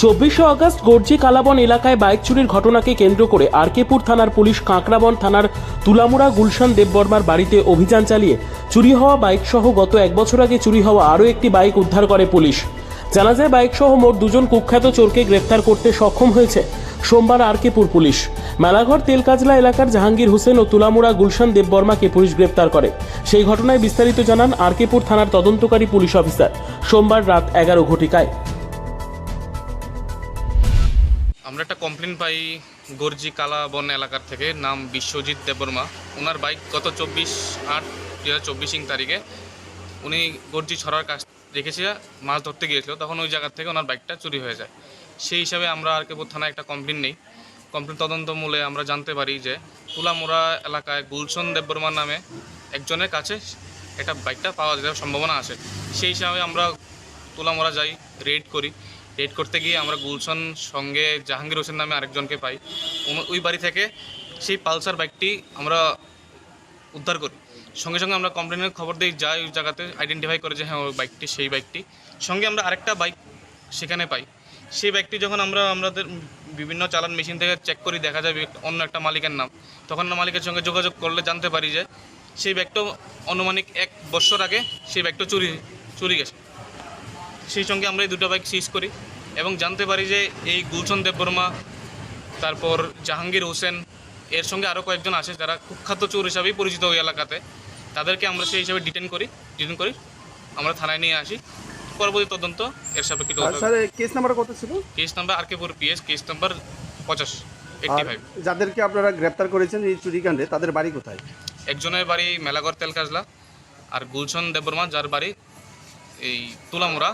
চব্বিশে আগস্ট গর্জি কালাবন এলাকায় বাইক চুরির ঘটনাকে কেন্দ্র করে আরকেপুর থানার পুলিশ কাঁকড়াবন থানার তুলামুড়া গুলশান দেববর্মার বাড়িতে অভিযান চালিয়ে চুরি হওয়া বাইক সহ গত এক বছর আগে চুরি হওয়া আরও একটি বাইক উদ্ধার করে পুলিশ। জানা যায় বাইক সহ মোট দুজন কুখ্যাত চোরকে গ্রেপ্তার করতে সক্ষম হয়েছে সোমবার আরকেপুর পুলিশ। মেলাঘর, তেলকাজলা এলাকার জাহাঙ্গীর হোসেন ও তুলামুড়া গুলশান দেববর্মাকে পুলিশ গ্রেপ্তার করে। সেই ঘটনায় বিস্তারিত জানান আরকেপুর থানার তদন্তকারী পুলিশ অফিসার। সোমবার রাত এগারো ঘটিকায়। আমরা একটা কমপ্লেন পাই গর্জি কালাবন এলাকার থেকে, নাম বিশ্বজিৎ দেববর্মা। ওনার বাইক গত চব্বিশ আট দু হাজার চব্বিশ তারিখে উনি গর্জি ছড়ার কাছ রেখেছে মাছ ধরতে গিয়েছিল, তখন ওই জায়গার থেকে ওনার বাইকটা চুরি হয়ে যায়। সেই হিসাবে আমরা আরকেপুর থানায় একটা কমপ্লেন নেই। কমপ্লেন তদন্ত মূলে আমরা জানতে পারি যে তুলামোড়া এলাকায় গুলশন দেববর্মার নামে একজনের কাছে এটা বাইকটা পাওয়া যাওয়ার সম্ভাবনা আছে। সেই হিসাবে আমরা তুলামোড়া যাই রেড করি। রেড করতে গিয়ে আমরা গুলশন সঙ্গে জাহাঙ্গীর হোসেন নামে আরেকজনকে পাই। ওই বাড়ি থেকে সেই পালসার বাইকটি আমরা উদ্ধার করি। সঙ্গে সঙ্গে আমরা কমপ্লেনের খবর দিই, যাই ওই জায়গাতে আইডেন্টিফাই করে যে হ্যাঁ ওই বাইকটি, সেই বাইকটি। সঙ্গে আমরা আরেকটা বাইক সেখানে পাই। সেই বাইকটি যখন আমরা, আমাদের বিভিন্ন চালান মেশিন থেকে চেক করি, দেখা যায় অন্য একটা মালিকের নাম। তখন মালিকের সঙ্গে যোগাযোগ করলে জানতে পারি যে সেই ব্যাগটা অনুমানিক এক বছর আগে সেই ব্যাগটা চুরি চুরি গেছে। সেই সঙ্গে আমরা এই দুটো বাইক সিজ করি এবং জানতে পারি যে এই গুলশন দেববর্মা তারপর জাহাঙ্গীর হোসেন এর সঙ্গে আরও কয়েকজন আছে যারা কুখ্যাত চোর হিসাবেই পরিচিত ওই এলাকাতে। তাদেরকে আমরা সেই হিসাবে ডিটেন করি ডিটেন করি। আমরা থানায় নিয়ে আসি। পরবর্তী তদন্ত এর সাপেক্ষে স্যার কেস নাম্বার কত ছিল? Case number R K Pur PS case number পঁচাশ যাদেরকে আপনারা গ্রেপ্তার করেছেন এই চুরিকাণ্ডে তাদের বাড়ি কোথায়? একজনের বাড়ি মেলাগড় তেলকাজলা আর গুলশন দেববর্মা যার বাড়ি এই তুলামুড়া।